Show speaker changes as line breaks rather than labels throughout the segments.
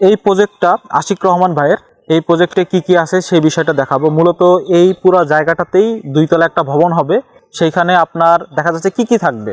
এই প্রজেক্টটা আশিক রহমান ভাইয়ের। এই প্রজেক্টে কি কি আছে সেই বিষয়টা দেখাবো। মূলত এই পুরো জায়গাটাতেই দুইতলা একটা ভবন হবে। সেইখানে আপনার দেখা যাচ্ছে কি কি থাকবে।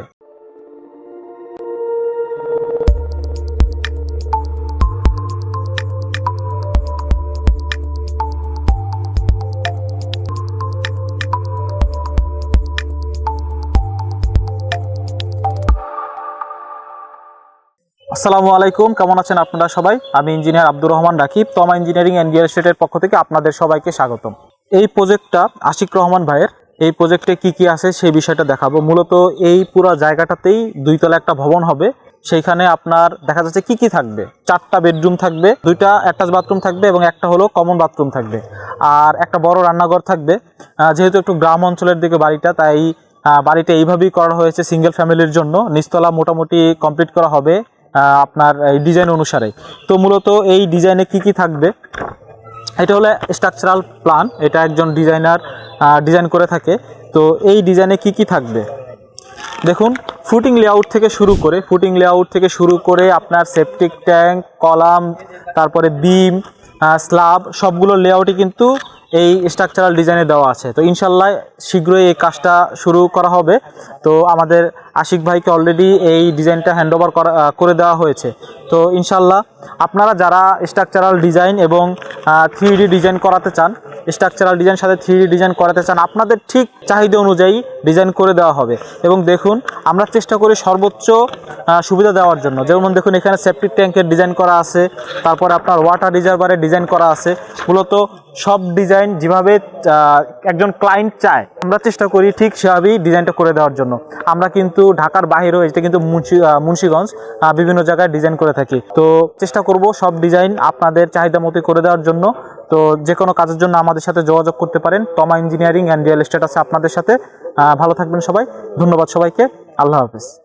আসসালামু আলাইকুম। কেমন আছেন আপনারা সবাই? আমি ইঞ্জিনিয়ার আব্দুর রহমান রাকিব, তমা ইঞ্জিনিয়ারিং অ্যান্ড রিয়েল এস্টেটের পক্ষ থেকে আপনাদের সবাইকে স্বাগতম। এই প্রজেক্টটা আশিক রহমান ভাইয়ের। এই প্রজেক্টে কি কি আছে সেই বিষয়টা দেখাবো। মূলত এই পুরো জায়গাটাতেই দুইতলা একটা ভবন হবে। সেইখানে আপনার দেখা যাচ্ছে কি কি থাকবে। চারটা বেডরুম থাকবে, দুইটা অ্যাটাচ বাথরুম থাকবে এবং একটা হলো কমন বাথরুম থাকবে। আর একটা বড় রান্নাঘর থাকবে। যেহেতু একটু গ্রাম অঞ্চলের দিকে বাড়িটা, তাই বাড়িটা এইভাবেই করা হয়েছে সিঙ্গেল ফ্যামিলির জন্য। নিচতলা মোটামুটি কমপ্লিট করা হবে। আপনার এই ডিজাইন অনুসারে। তো মূলত এই ডিজাইনে কি কি থাকবে? এটা হলো স্ট্রাকচারাল প্ল্যান এটা একজন ডিজাইনার ডিজাইন করে থাকে। তো এই ডিজাইনে কি কি থাকবে? দেখুন ফুটিং লেআউট থেকে শুরু করে ফুটিং লেআউট থেকে শুরু করে আপনার সেপটিক ট্যাঙ্ক কলাম, তারপরে বিম স্ল্যাব সবগুলো লেআউটই কিন্তু এই স্ট্রাকচারাল ডিজাইনে দেওয়া আছে। তো ইনশাল্লাহ শীঘ্রই এই কাজটা শুরু করা হবে। তো আমাদের আশিক ভাইকে অলরেডি এই ডিজাইনটা হ্যান্ডওভার করা করে দেওয়া হয়েছে। তো ইনশাল্লাহ আপনারা যারা স্ট্রাকচারাল ডিজাইন এবং থ্রি ডিজাইন করাতে চান স্ট্রাকচারাল ডিজাইন সাথে থ্রি ডিজাইন করাতে চান, আপনাদের ঠিক চাহিদা অনুযায়ী ডিজাইন করে দেওয়া হবে। এবং দেখুন, আমরা চেষ্টা করি সর্বোচ্চ সুবিধা দেওয়ার জন্য। যেমন দেখুন, এখানে সেপটিক ট্যাঙ্কের ডিজাইন করা আছে, তারপরে আপনার ওয়াটার রিজার্ভারের ডিজাইন করা আছে। মূলত সব ডিজাইন যেভাবে একজন ক্লায়েন্ট চায়, আমরা চেষ্টা করি ঠিক সেভাবেই ডিজাইনটা করে দেওয়ার জন্য। আমরা কিন্তু ঢাকার বাইরেও এটা কিন্তু মুন্সি মুন্সিগঞ্জ বিভিন্ন জায়গায় ডিজাইন করে থাকি। তো চেষ্টা করব সব ডিজাইন আপনাদের চাহিদা মতো করে দেওয়ার জন্য। তো যে কোনো কাজের জন্য আমাদের সাথে যোগাযোগ করতে পারেন। তমা ইঞ্জিনিয়ারিং অ্যান্ড রিয়েল এস্টেট আছে আপনাদের সাথে। ভালো থাকবেন সবাই। ধন্যবাদ সবাইকে। আল্লাহ হাফিজ।